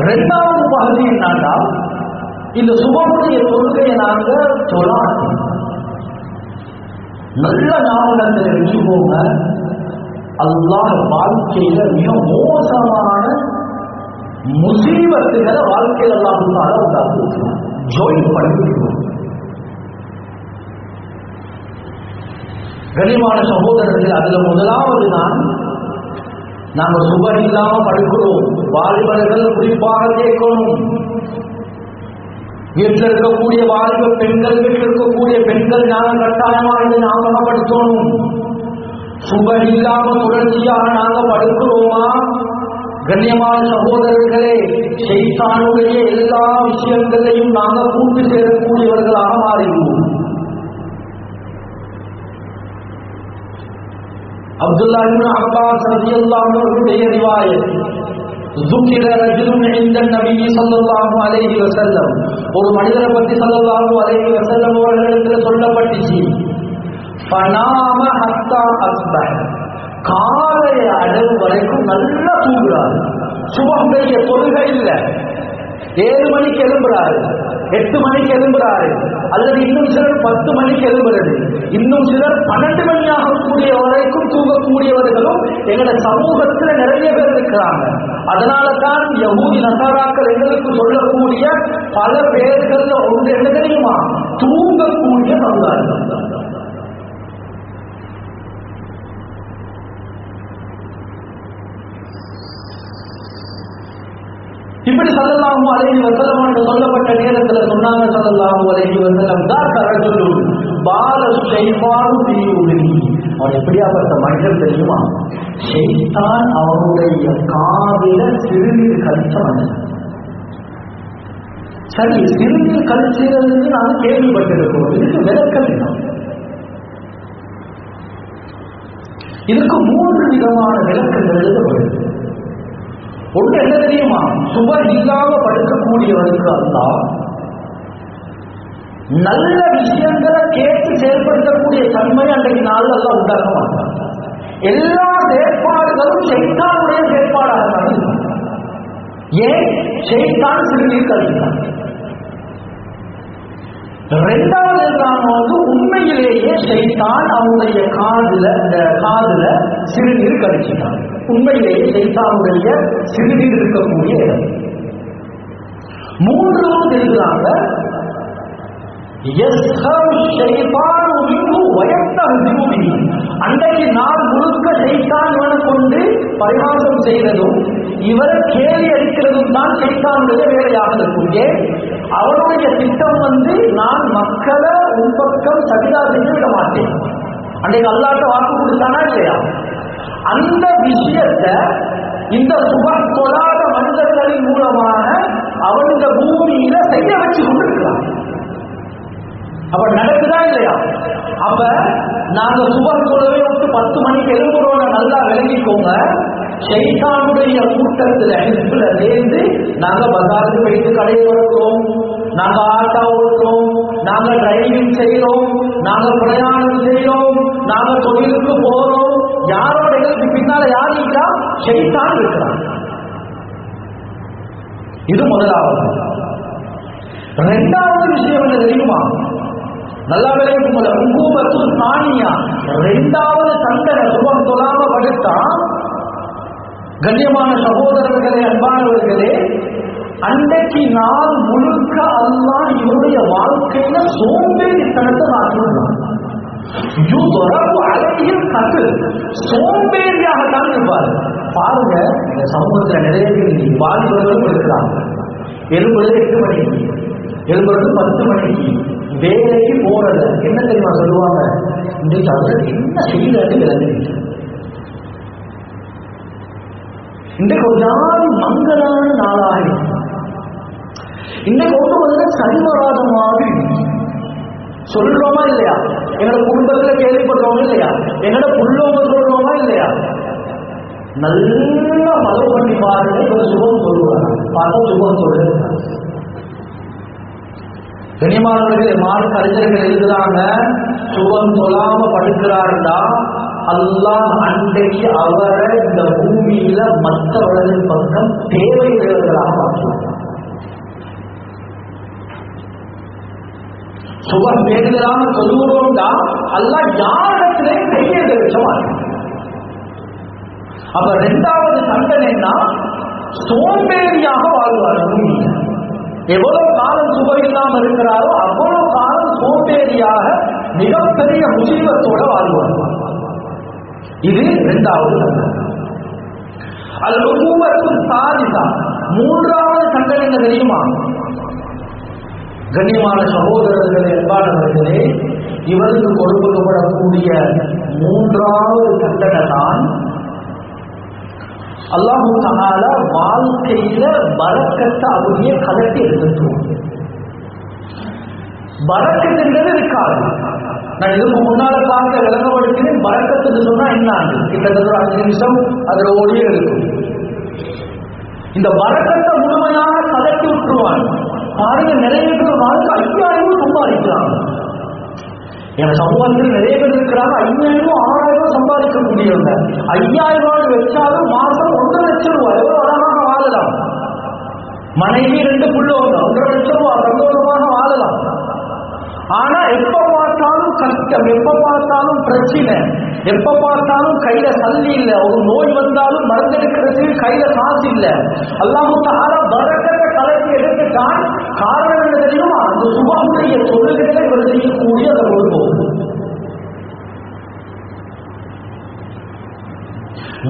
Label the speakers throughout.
Speaker 1: இரண்டாவது பகுதி என்னன்னா இந்த சுபமுடைய தொழுகையை நாங்க தொழாது. நல்ல ஞாபகத்தில் வச்சுக்கோங்க அல்லாஹ் வாழ்க்கையில மிக மோசமான முசீபத்துகளை வாழ்க்கையில் எல்லாம் உண்டாக்கி ஜோயின் பண்ணிவிடுவோம் கனிமான சகோதரர்கள் அதுல முதலாவது நான் நாங்கள் சுகர் இல்லாம படுக்கிறோம். வாலிபர்கள் குறிப்பாக கேட்கணும். வீட்டில் இருக்கக்கூடிய வாலிப பெண்கள் வீட்டில் இருக்கக்கூடிய பெண்கள் நாங்கள் கட்டாயமாக இதை ஞாபகப்படுத்தணும். சுகர் இல்லாம தொடர்ச்சியாக நாங்கள் படுக்கிறோமா? கண்ணியமான சகோதரர்களே செய்தானுடைய எல்லா விஷயங்களையும் நாங்கள் கூட்டு சேரக்கூடியவர்களாக மாறிடுவோம். அப்துல்லா இப்னு அப்பாஸ் ரலியல்லாஹு அன்ஹுடைய ரிவாயத் ذكر رجل عند النبي صلى الله عليه وسلم ஒரு மனிதரை பத்தி ஸல்லல்லாஹு அலைஹி வஸல்லம் அவர்களிடத்தில் சொல்லப்பட்டுச்சு ஃபனாம ஹத்தா அஸ்பஹ காலை அடவு வரைக்கும் நல்லா தூங்குறாரு சுபமுடைய தொழுகை இல்லை ஏழு மணிக்கு எழும்புறாரு எட்டு மணிக்கு எழும்புறாரு அல்லது இன்னும் சிலர் பத்து மணிக்கு எழும்புறது இன்னும் சிலர் பன்னெண்டு மணி ஆகக்கூடிய வரைக்கும் தூங்கக்கூடியவர்களும் எங்களோட சமூகத்துல நிறைய பேர் இருக்கிறாங்க. அதனால தான் யகூதி நசாராக்கள் எங்களுக்கு சொல்லக்கூடிய பல பேர்கள்ல ஒன்று என்ன தெரியுமா? தூங்கக்கூடிய சமுதாயம். இப்படி சல்லல்லாஹு அலைஹி வஸல்லம் என்று சொல்லப்பட்ட நேரத்தில் சொன்னாங்க சல்லல்லாஹு அலைஹி வஸல்லம் தான் ரஜுலுன் பால ஷைத்தானு ஃபீ அவன் எப்படியாப்பட்ட மனிதன் தெரியுமா? செய்தான் அவனுடைய காதில சிறுநீர் கழிச்ச மனிதன். சரி சிறுநீர் கழிச்சது நான் கேள்விப்பட்டிருக்கிறோம். இதுக்கு விளக்கம் என்ன? இதுக்கு மூன்று விதமான விளக்கங்கள் எழுதப்படுது. ஒன்று என்ன தெரியுமா? சுவர் இல்லாம படுக்கக்கூடியவருக்கு அல்லா நல்ல விஷயங்களை கேட்டு செயல்படுத்தக்கூடிய தன்மை அன்றைக்கு நாள் எல்லாம் உண்டாக்க மாட்டாங்க. எல்லா செயற்பாடுகளும் செய்தானுடைய செயற்பாடாக தான் ஏன்? செய்தான் சிறுநீர் கழித்தான் ரெண்டாவது தான் வந்து உண்மையிலேயே செய்தான் அவனுடைய காதுல இந்த காதுல சிறுநீர் கழிச்சுட்டான் உண்மையிலேயே செய்தானுடைய சிறுநீர் இருக்கக்கூடிய இடம். மூன்றாவது இருக்கிறாங்க அன்றைக்கு நாள் முழுக்க செய்தான் இவனை கொண்டு பரிமாசம் செய்ததும் இவரை கேலி அடிக்கிறதும் தான் செய்தானுடைய வேலையாக இருக்கும். ஏன்? அவனுடைய திட்டம் வந்து நான் மக்களை உன் பக்கம் சரிதா செய்து விட மாட்டேன். அன்றைக்கு அல்லாட்ட வாக்கு கொடுத்தானா இல்லையா? அந்த விஷயத்தை இந்த சுபம் தொழாத மனிதர்களின் மூலமாக அவன் இந்த பூமியில செய்ய வச்சு கொண்டிருக்கிறான். அப்ப நடக்குதா இல்லையா? அப்ப நாங்க சுபர் தொழவே விட்டு பத்து மணிக்கு எழுப்புறோம் நல்லா விளங்கிக்கோங்க. ஷைத்தானுடைய கூட்டத்துல ஹிஸ்பில் சேர்ந்து நாங்க பஜாருக்கு போயிட்டு கடையை வளர்க்கிறோம் நாங்க ஆட்டா ஓட்டுறோம். நாங்க டிரைவிங் செய்யறோம் நாங்க பிரயாணம் செய்யறோம் நாங்க தொழிலுக்கு போறோம். யாரோட எங்களுக்கு பின்னால யார் இருக்கா? ஷைத்தான் இருக்கிறான். இது முதலாவது. ரெண்டாவது விஷயம் என்ன தெரியுமா? நல்லா விளையாட்டு போல உங்கூபத்து தானியா ரெண்டாவது தண்டனை சுபம் தொழாம படுத்தா? கண்ணியமான சகோதரர்களே அன்பானவர்களே அன்றைக்கு நாள் முழுக்க அல்லா இவருடைய வாழ்க்கையில சோம்பேறித்தனத்தை நான் சொல்றான் அழகில் சோம்பேறியாக தான் இருப்பார். பாருங்க இந்த சமூகத்துல நிறைய பேர் வாலிபர்களும் இருக்கிறாங்க எழுபது எட்டு மணிக்கு. எழுபது பத்து மணிக்கு. வேலைக்கு போறது என்ன தெரியுமா சொல்லுவாங்க? இன்றைக்கு அவர் என்ன செய்யறது விளங்குறீங்க இன்றைக்கு ஒரு நாள் மங்களான நாளாக. இன்றைக்கு ஒன்று வந்து சரி சொல்றோமா இல்லையா? எங்களோட குடும்பத்துல கேள்விப்படுறோமா இல்லையா? எங்களோட புள்ளவங்க சொல்றோமா இல்லையா? நல்லா மதம் பண்ணி பாருங்க ஒரு சுகம் சொல்லுவாங்க பார்த்தா சுகம் சொல்லுங்க கனிமானவர்களே மாறு அறிஞர்கள் எழுதுறாங்க சுகம் சொல்லாம படுக்கிறாருண்டா அல்லாஹ் அன்றைக்கு அவரை இந்த பூமியில மற்றவர்களின் பக்கம் தேவையுடையவர்களாக மாற்றுவார் சுகம் வேண்டுதலான சொல்லுவோம்டா அல்லாஹ் யாரிடத்திலே பெரிய வச்ச மாட்டான். அப்ப ரெண்டாவது சண்டனைன்னா சோம்பேறியாக வாழ்வார் பூமியில. எவ்வளவு காலம் சுகம் இல்லாம இருக்கிறாரோ அவ்வளவு காலம் சோம்பேறியாக மிகப்பெரிய முசீபத்தோட வாழ்வார். இது இரண்டாவது தண்டனை. அது உபூவத்து சாதிதா. மூன்றாவது தண்டனை என்ன தெரியுமா? கண்ணியமான சகோதரர்களே அன்பானவர்களே இவருக்கு கொடுக்கப்படக்கூடிய மூன்றாவது தண்டனை தான் அல்லாஹு தஆல வாழ்க்கையில பரக்கத்தை அப்படியே கலட்டி எடுத்துருவோம் பரக்கத்துங்கிறது இருக்காது நான் இதுக்கு முன்னால பார்க்க விளங்கப்படுத்தினேன். பரக்கத்துக்கு சொன்னா என்ன கிட்டத்தட்ட ஒரு அஞ்சு நிமிஷம் அதுல ஓடியே இருக்கும். இந்த பரக்கத்தை முழுமையாக கலட்டி விட்டுருவான். பாருங்க நிறைய பேர் வாழ்க்கை ஐயாயிரம் சம்பாதிக்கிறாங்க என் சமூகத்தில் நிறைய பேர் இருக்கிறாங்க. ஐயாயிரம் ஆறாயிரம் சம்பாதிக்க முடியல ஐயாயிரம் ரூபாய் வச்சாலும் மாசம் ஒன்றரை லட்சம் ரூபாய். எவ்வளவு அழகாக வாழலாம். மனைவி ரெண்டு புள்ளவங்க ஒன்றரை லட்சம் ரூபாய். சந்தோஷமாக வாழலாம். ஆனா எப்ப பார்த்தாலும் கஷ்டம். எப்ப பார்த்தாலும் பிரச்சனை. எப்ப பார்த்தாலும் கையில சல்லி இல்லை. ஒரு நோய் வந்தாலும் மருந்தெடுக்கிறதுக்கு கையில காசு இல்லை. அல்லாம தாரா பரக்கத்தை கலக்கி எடுத்துட்டால் காரணம் என்ன தெரியுமா? அந்த சுபாவுடைய தொழுகைகளை இவர் செய்யக்கூடிய அந்த பொழுதுபோக்கு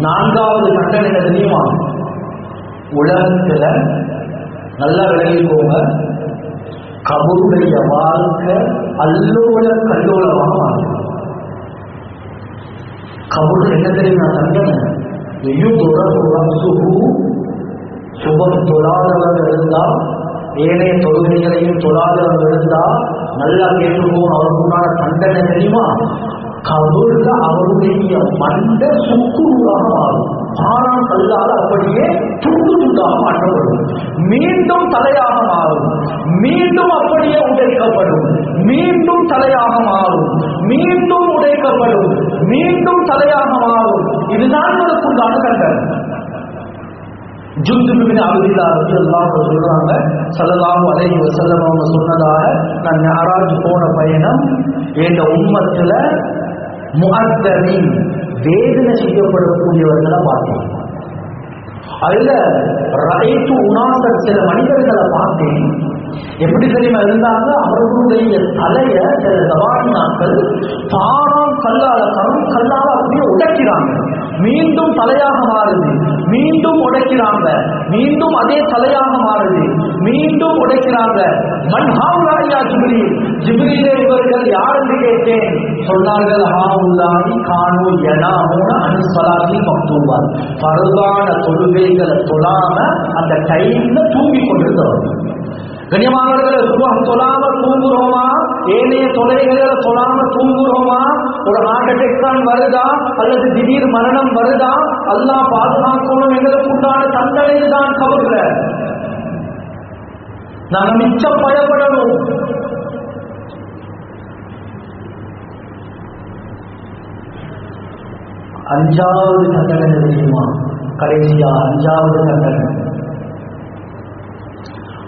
Speaker 1: நான்காவது கட்டம் என்ன தெரியுமா? உலகத்துல நல்லா விளங்கிக்கோங்க கபருடைய வாழ்க்கை அல்லோல கல்லோலமாக மாறும் கபூர் என்ன தெரியுமா? தண்டனை? எய்யும் தொடர்பு சுபம் தொழாதவர் இருந்தால் ஏனைய தொழுகைகளையும் தொழாதவர் இருந்தால் நல்லா கேட்டுக்கோம் அவருக்குண்டான தண்டனை தெரியுமா? கபூர்ல அவருடைய மண்ட சுக்குருவாக மாறும். ஆனால் கல்லால் அப்படியே துண்டு துண்டாக மாற்றப்படும். மீண்டும் தலையாக மாறும். மீண்டும் அப்படியே உடைக்கப்படும். மீண்டும் தலையாக மாறும். மீண்டும் உடைக்கப்படும். மீண்டும் தலையாக மாறும். இதுதான் உண்டான கண்டனம் ஜுந்துபின் அபுதில்லா ரலியல்லாஹு சொல்றாங்க சல்லலாம் அலைஹி வசல்லம் அவங்க சொன்னதாக நான் மெஹராஜ் போன பயணம் என்ற உம்மத்துல முஅத்தமின் வேதனை செய்யப்படக்கூடியவர்களை பார்த்தேன். அதுல ரைட்டு உணாசர் சில மனிதர்களை பார்த்தேன். எப்படி தெரியுமா இருந்தாங்க? அவர்களுடைய தலைய சில தவாணி நாட்கள் தாராம் கல்லால கரும் கல்லால அப்படியே உடைக்கிறாங்க. மீண்டும் தலையாக மாறுது. மீண்டும் உடைக்கிறாங்க. மீண்டும் அதே தலையாக மாறுது. மீண்டும் உடைக்கிறாங்க. மன்ஹாவுலாயா ஜிப்ரி ஜிப்ரிலே? இவர்கள் யார் என்று கேட்டேன்? சொன்னார்கள் ஹாவுல்லாஹி காணு எனாமோன அன் ஸலாத்தி பரவான தொழுகைகளை தொழாம அந்த டைம்ல தூங்கி கொண்டிருந்தவர்கள். கண்ணியமானவர்களை சுபம் சொல்லாமல் தூங்குறோமா ஏனைய தொலைகளை சொல்லாமல் தூங்குறோமா ஒரு ஹார்ட் அட்டாக் தான் வருதா? அல்லது திடீர் மரணம் வருதா? அல்லாஹ் பாதுகாக்கணும் எங்களுக்கு உண்டான தண்டனை தான் கவர்ல நாங்க மிச்சம் பயப்படணும். அஞ்சாவது தண்டனை தெரியுமா? கடைசியா அஞ்சாவது தண்டனை.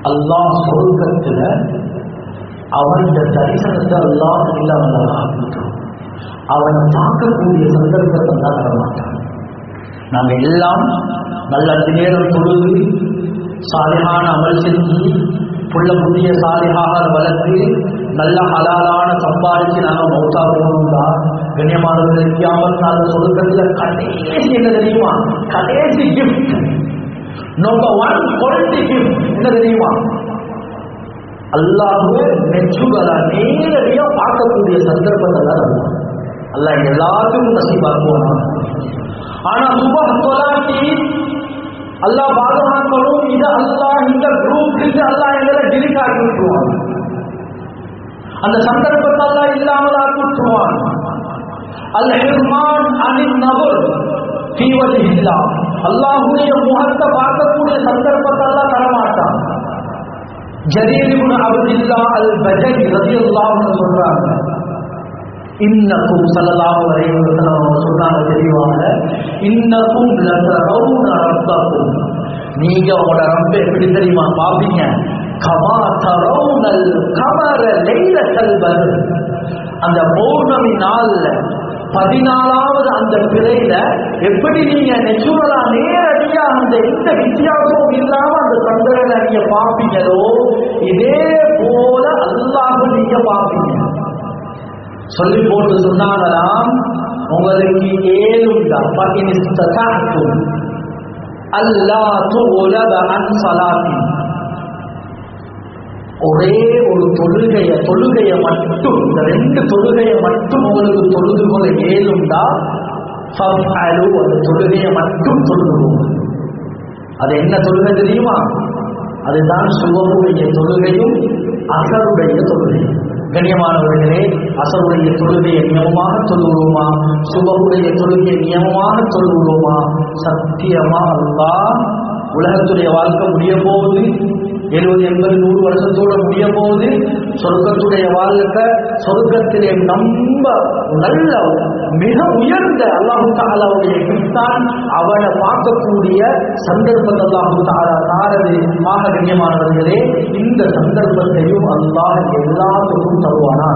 Speaker 1: அல்லாஹ் சொர்க்கத்துல அவனுடைய தரிசனத்தை அல்லாஹ் இல்லாமல் ஆக்கிட்டோம் அவனை பார்க்கக்கூடிய சந்தர்ப்பத்தை தான் தரமாட்டான் நாங்கள் எல்லாம் நல்ல அஞ்சு நேரம் தொழுது சாலிகான அமல் செஞ்சு புள்ள புதிய சாலிகாக வளர்த்து நல்ல ஹலாலான சம்பாதிச்சு நாங்கள் மௌத்தா போகணும்டா கண்ணியமானவர்கள் இல்லாமல் நாங்கள் சொர்க்கத்துல கடைசி என்ன தெரியுமா? கடைசி gift number one quality gift என்ன தெரியுமா? அல்லாஹுவே நெச்சுகளா நேரடியா பார்க்கக்கூடிய சந்தர்ப்பத்தை தான் தருவான் அல்லாஹ் எல்லாத்துக்கும் நசீபாக்குவானா. ஆனா சுப தொலாட்டி அல்லா பாதுகாக்கணும் இது அல்லா இந்த குரூப் இது அல்லாஹ் எங்களை டிலீட் ஆக்கி விட்டுருவான். அந்த சந்தர்ப்பத்தை அல்லாஹ் இல்லாமல் ஆக்கி விட்டுருவான். அல் ஹிர்மான் அனின் நபர் தீவல் இல்லாமல் அல்லாஹுடைய முகத்தை பார்க்கக்கூடிய சந்தர்ப்பத்தை எல்லாம் தரமாட்டான். ஜரீரிபுன் இப்னு அப்துல்லா அல் பஜன் ரதி அல்லாஹ்னு சொல்றாங்க. இன்னக்கும் சல்லல்லாஹு அலைஹி வஸல்லம் அவங்க சொன்னாங்க தெளிவாக இன்னக்கும் லதரவுன ரப்பக்கும். நீங்க உங்களோட ரப்பை எப்படி தெரியுமா பாப்பீங்க கமா தரவுனல் கமர லைலத்தல் பத்ர். அந்த பௌர்ணமி நாள்ல பதினாலாவது அந்த பிறையில எப்படி நீங்க நெச்சுரலா நேரடியா அந்த எந்த வித்தியாசமும் இல்லாம அந்த சந்திரனை நீங்க பார்ப்பீங்களோ இதே போல அல்லாஹ் நீங்க பார்ப்பீங்க. சொல்லி போட்டு சொன்னாங்களாம் உங்களுக்கு ஏழுண்டா பதினிஸ்தாக்கும் அல்லா துலப அன் சலாத்தி ஒரே ஒரு தொழுகைய தொழுகைய மட்டும் இந்த ரெண்டு தொழுகைய மட்டும் உங்களுக்கு தொழுது கொள்ள ஏதுண்டா? ஃபஃஅலு அந்த தொழுகைய மட்டும் தொழுது அது என்ன தொழுகை தெரியுமா? அதுதான் சுபமுடைய தொழுகையும் அசருடைய தொழுகையும். கண்ணியமானவர்களே அசருடைய தொழுகையை நியமமாக தொழுகிறோமா? சுபமுடைய தொழுகையை நியமமாக தொழுகிறோமா? சத்தியமா அல்லா உலகத்துடைய வாழ்க்கை முடிய போகுது. எழுபது எண்பது நூறு வருஷத்தோட முடிய போகுது. சொர்க்கத்துடைய வாழ்க்கை சொர்க்கத்திலே நம்ப நல்ல மிக உயர்ந்த அல்லாஹு தாலாவுடைய கிஃப்தான் அவனை பார்க்கக்கூடிய சந்தர்ப்பத்தை அல்லாஹு தாலா தாரது. மாக கண்ணியமானவர்களே இந்த சந்தர்ப்பத்தையும் அல்லாஹ் எல்லாத்துக்கும் தருவானா?